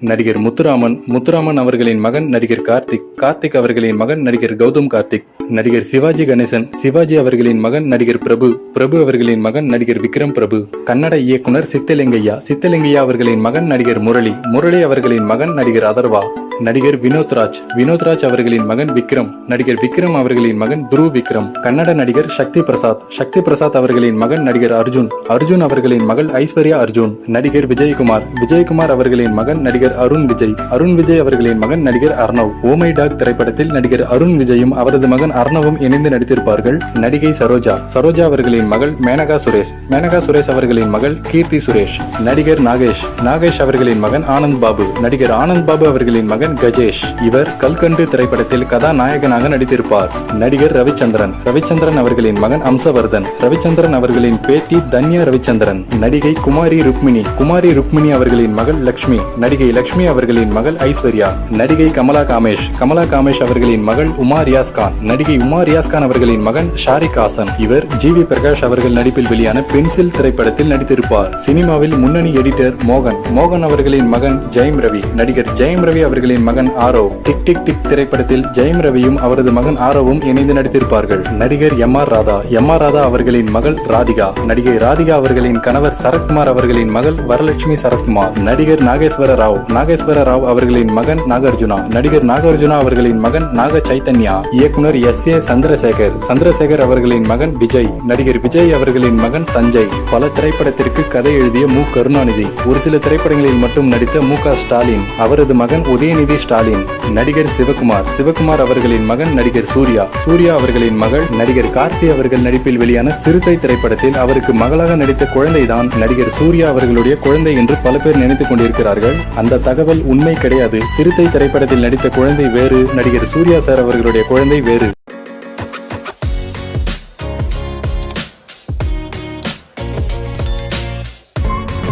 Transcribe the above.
நடிகர் முத்துராமன் முத்துராமன் அவர்களின் மகன் நடிகர் கார்த்திக் கார்த்திக் அவர்களின் மகன் நடிகர் கௌதம் கார்த்திக் நடிகர் சிவாஜி கணேசன் சிவாஜி அவர்களின் மகன் நடிகர் பிரபு பிரபு அவர்களின் மகன் நடிகர் விக்ரம் பிரபு கன்னட இயக்குனர் சித்தலிங்கையா சித்தலிங்கையா அவர்களின் மகன் நடிகர் முரளி முரளி அவர்களின் மகன் நடிகர் அதர்வா. நடிகர் வினோத் ராஜ் வினோத் ராஜ் அவர்களின் மகன் விக்ரம் நடிகர் விக்ரம் அவர்களின் மகன் துருவ் விக்ரம் கன்னட நடிகர் சக்தி பிரசாத் சக்தி பிரசாத் அவர்களின் மகன் நடிகர் அர்ஜுன் அர்ஜுன் அவர்களின் மகள் ஐஸ்வர்யா அர்ஜுன் நடிகர் விஜயகுமார் விஜயகுமார் அவர்களின் மகன் நடிகர் அருண் விஜய் அருண் விஜய் அவர்களின் மகன் நடிகர் அர்ணவ். ஓமை டாக் திரைப்படத்தில் நடிகர் அருண் விஜயும் அவரது மகன் அர்ணவும் இணைந்து நடித்திருப்பார்கள். நடிகை சரோஜா சரோஜா அவர்களின் மகள் மேனகா சுரேஷ் மேனகா சுரேஷ் அவர்களின் மகள் கீர்த்தி சுரேஷ். நடிகர் நாகேஷ் நாகேஷ் அவர்களின் மகன் ஆனந்த் பாபு நடிகர் ஆனந்த் பாபு அவர்களின் மகன் கஜேஷ். இவர் கல்கண்டு திரைப்படத்தில் கதாநாயகனாக நடித்திருப்பார். நடிகர் ரவிச்சந்திரன். ரவிச்சந்திரன் அவர்களின் மகன் அம்சவர்தன். ரவிச்சந்திரன் அவர்களின் பேத்தி தன்யா ரவிச்சந்திரன். நடிகை குமாரி ருக்மிணி. குமாரி ருக்மிணி அவர்களின் மகள் லக்ஷ்மி. நடிகை லக்ஷ்மி அவர்களின் மகள் ஐஸ்வர்யா. நடிகை கமலா காமேஷ். கமலா காமேஷ் அவர்களின் மகள் உமா ரியாஸ் கான். நடிகை உமா ரியாஸ் கான் அவர்களின் மகன் ஷாரிக் ஹாசன். இவர் ஜி வி பிரகாஷ் அவர்கள் நடிப்பில் வெளியான பென்சில் திரைப்படத்தில் நடித்திருப்பார். சினிமாவில் முன்னணி எடிட்டர் மோகன். மோகன் அவர்களின் மகன் ஜெயம் ரவி. நடிகர் ஜெயம் ரவி அவர்களின் மகன் ஆரோ. டிக் டிக் டிக் திரைப்படத்தில் ஜெயம் ரவியும் அவரது மகன் ஆரோவும் இணைந்து நடித்திருப்பார்கள். நடிகர் M R Radha. M R Radha அவர்களின் மகள் ராதிகா. நடிகை ராதிகா அவர்களின் கணவர் சரத்குமார் அவர்களின் மகள் வரலட்சுமி சரத்குமார். நடிகர் நாகேஸ்வர ராவ். நாகேஸ்வர ராவ் அவர்களின் மகன் நாகார்ஜுனா. நடிகர் நாகார்ஜுனா அவர்களின் மகன் நாக சைத்தன்யா இயக்குனர் எஸ் ஏ சந்திரசேகர். சந்திரசேகர் அவர்களின் மகன் விஜய். நடிகர் விஜய் அவர்களின் மகன் சஞ்சய். பல திரைப்படத்திற்கு கதை எழுதிய மு. கருணாநிதி. ஒரு சில திரைப்படங்களில் மட்டும் நடித்த மு. க. ஸ்டாலின். அவரது மகன் உதயநிதி உதயநிதி ஸ்டாலின் நடிகர் சிவகுமார். சிவகுமார் அவர்களின் மகன் நடிகர் சூர்யா. சூர்யா அவர்களின் மகள் நடிகர் கார்த்தி அவர்கள் நடிப்பில் வெளியான சிறுத்தை திரைப்படத்தில் அவருக்கு மகளாக நடித்த குழந்தைதான் நடிகர் சூர்யா அவர்களுடைய குழந்தை என்று பல பேர் நினைத்துக் கொண்டிருக்கிறார்கள். அந்த தகவல் உண்மை கிடையாது. சிறுத்தை திரைப்படத்தில் நடித்த குழந்தை வேறு நடிகர் சூர்யா சார் அவர்களுடைய குழந்தை வேறு.